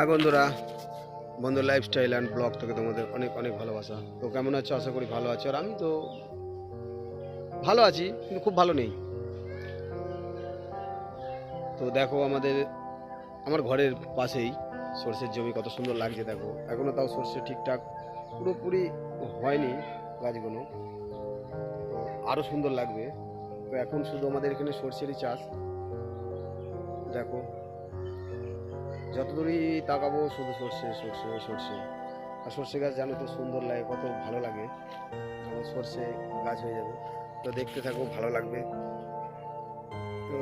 হ্যাঁ বন্ধুরা বন্ধু লাইফস্টাইল অ্যান্ড ব্লগ থেকে তোমাদের অনেক অনেক ভালোবাসা। তো কেমন আছো? আশা করি ভালো আছো। আর আমি তো ভালো আছি, কিন্তু খুব ভালো নেই। তো দেখো আমাদের, আমার ঘরের পাশেই সর্ষের জমি কত সুন্দর লাগছে দেখো। এখনও তাও সর্ষে ঠিকঠাক পুরোপুরি হয়নি গাছগুলো। তো আরও সুন্দর লাগবে। তো এখন শুধু আমাদের এখানে সর্ষেরই চাষ। দেখো যতদূরই তাকাবো, শুধু সর্ষে সর্ষে সর্ষে। আর সর্ষে গাছ জানো তো সুন্দর লাগে, কত ভালো লাগে। যখন সর্ষে গাছ হয়ে যাবে। তো দেখতে থাকো, ভালো লাগবে। তো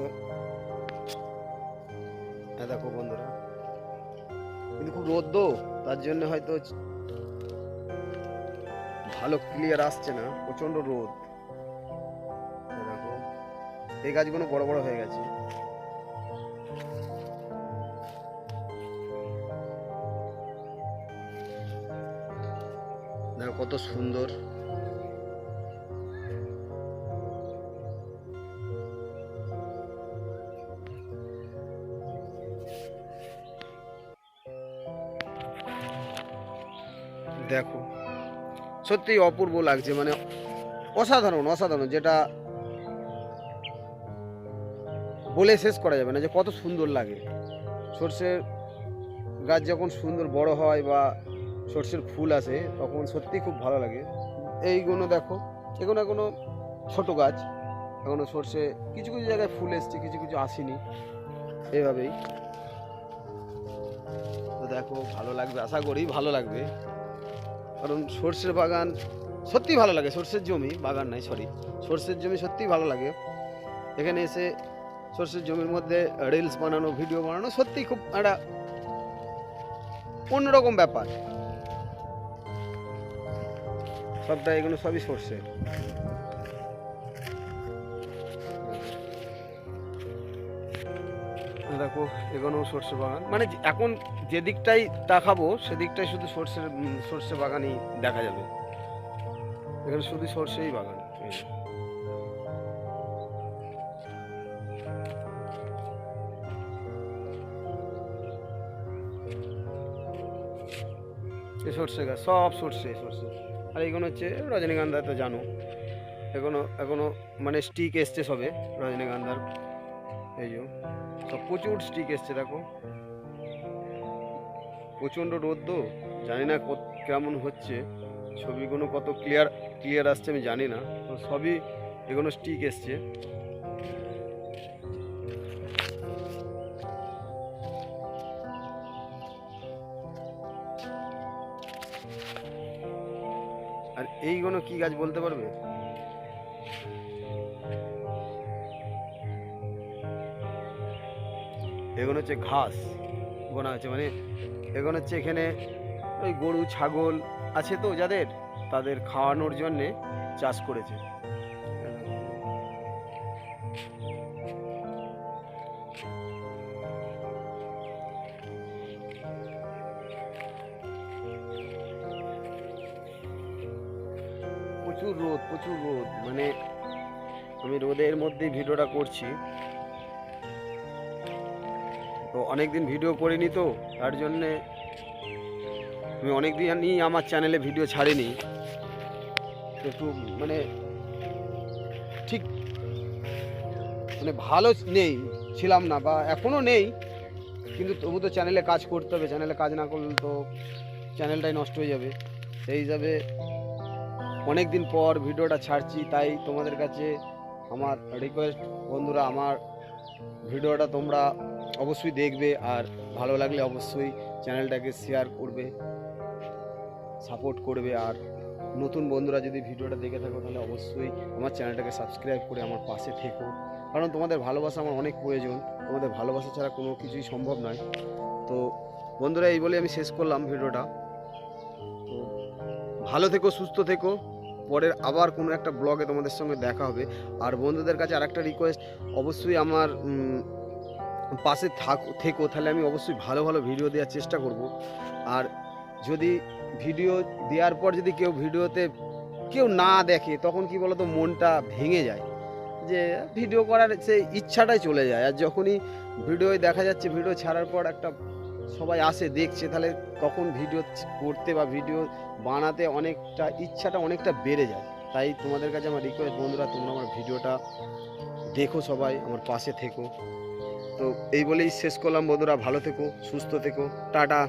হ্যাঁ দেখো বন্ধুরা। কিন্তু খুব রোদ তো, তার জন্য হয়তো ভালো ক্লিয়ার আসছে না প্রচণ্ড রোদ। দেখো, এই গাছগুলো বড় বড় হয়ে গেছে। দেখো কত সুন্দর। দেখো, সত্যি অপূর্ব লাগছে মানে অসাধারণ অসাধারণ, যেটা বলে শেষ করা যাবে না যে কত সুন্দর লাগে। সর্ষের গাছ যখন সুন্দর বড় হয় বা সর্ষের ফুল আসে তখন সত্যি খুব ভালো লাগে। এইগুলো দেখো, এগুলো এখনও ছোট গাছ, এখনও সর্ষে কিছু কিছু জায়গায় ফুল এসছে, কিছু কিছু আসেনি এইভাবেই তো দেখো, ভালো লাগবে, আশা করি ভালো লাগবে। কারণ সর্ষের বাগান সত্যি ভালো লাগে, সর্ষের জমি, বাগান নাই সরি সর্ষের জমি সত্যিই ভালো লাগে। এখানে এসে সর্ষের জমির মধ্যে রিলস বানানো ভিডিও বানানো সত্যি খুব একটা অন্যরকম ব্যাপার। সবটা এগুলো সবই সর্ষে। দেখো এগুলো সর্ষে বাগান। মানে এখন যে দিকটাই তাকাবো সেদিকটাই শুধু সর্ষের সর্ষে বাগানই দেখা যাবে। এখানে শুধু সর্ষেই বাগান। সর্ষে গাছ, সব সর্ষে সর্ষে। আর এইগুলো হচ্ছে রজনীগন্ধা তো জানো। এখনও এখনও মানে স্টিক এসছে সবে রজনীগন্ধার। এই যে, সব প্রচুর স্টিক এসছে, দেখো। প্রচণ্ড রোদ তো, জানি না কেমন হচ্ছে। ছবিগুলো কত ক্লিয়ার ক্লিয়ার আসছে, আমি জানি না। তো সবই এগুলো স্টিক এসছে। আর এইগুলো কি গাছ বলতে পারবে? এগুলো হচ্ছে ঘাস বোনা হচ্ছে মানে এগুলো হচ্ছে এখানে ওই গরু, ছাগল আছে তো যাদের, তাদের খাওয়ানোর জন্যে চাষ করেছে। প্রচুর রোদ প্রচুর রোদ। মানে আমি রোদের মধ্যেই ভিডিওটা করছি। তো অনেকদিন ভিডিও করিনি তো, তার জন্যে আমি অনেক দিনই আমার চ্যানেলে ভিডিও ছাড়িনি। তো একটু মানে ঠিক মানে ভালো নেই, ছিলাম না বা এখনও নেই, কিন্তু তবু তো চ্যানেলে কাজ করতে হবে। চ্যানেলে কাজ না করলে তো চ্যানেলটাই নষ্ট হয়ে যাবে। সেই হিসাবে অনেক দিন পর ভিডিওটা ছাড়ছি, তাই তোমাদের কাছে আমার রিকোয়েস্ট বন্ধুরা, আমার ভিডিওটা তোমরা অবশ্যই দেখবে আর ভালো লাগলে অবশ্যই চ্যানেলটাকে শেয়ার করবে সাপোর্ট করবে আর নতুন বন্ধুরা যদি ভিডিওটা দেখে থাকো, তাহলে অবশ্যই আমার চ্যানেলটাকে সাবস্ক্রাইব করে আমার পাশে থেকো। কারণ তোমাদের ভালোবাসা আমার অনেক প্রয়োজন, তোমাদের ভালোবাসা ছাড়া কোনো কিছুই সম্ভব নয়। তো বন্ধুরা, এই বলে আমি শেষ করলাম ভিডিওটা। তো ভালো থেকো, সুস্থ থেকো। পরের আবার কোনো একটা ব্লগে তোমাদের সঙ্গে দেখা হবে। আর বন্ধুদের কাছে আরেকটা রিকোয়েস্ট অবশ্যই আমার পাশে থাক, থেকো, তাহলে আমি অবশ্যই ভালো ভালো ভিডিও দেওয়ার চেষ্টা করব। আর যদি ভিডিও দেওয়ার পর যদি কেউ ভিডিওতে কেউ না দেখে, তখন কি বলতো, মনটা ভেঙে যায়। যে ভিডিও করার সেই ইচ্ছাটাই চলে যায়। আর যখনই ভিডিও দেখা যাচ্ছে ভিডিও ছাড়ার পর একটা সবাই আসে, দেখছে, তাহলে কখন ভিডিও করতে বা ভিডিও বানাতে অনেকটা ইচ্ছাটা অনেকটা বেড়ে যায়। তাই তোমাদের কাছে আমার রিকোয়েস্ট বন্ধুরা, তোমরা আমার ভিডিওটা দেখো সবাই, আমার পাশে থেকো। তো এই বলেই শেষ করলাম, বন্ধুরা, ভালো থেকো, সুস্থ থেকো, টাটা।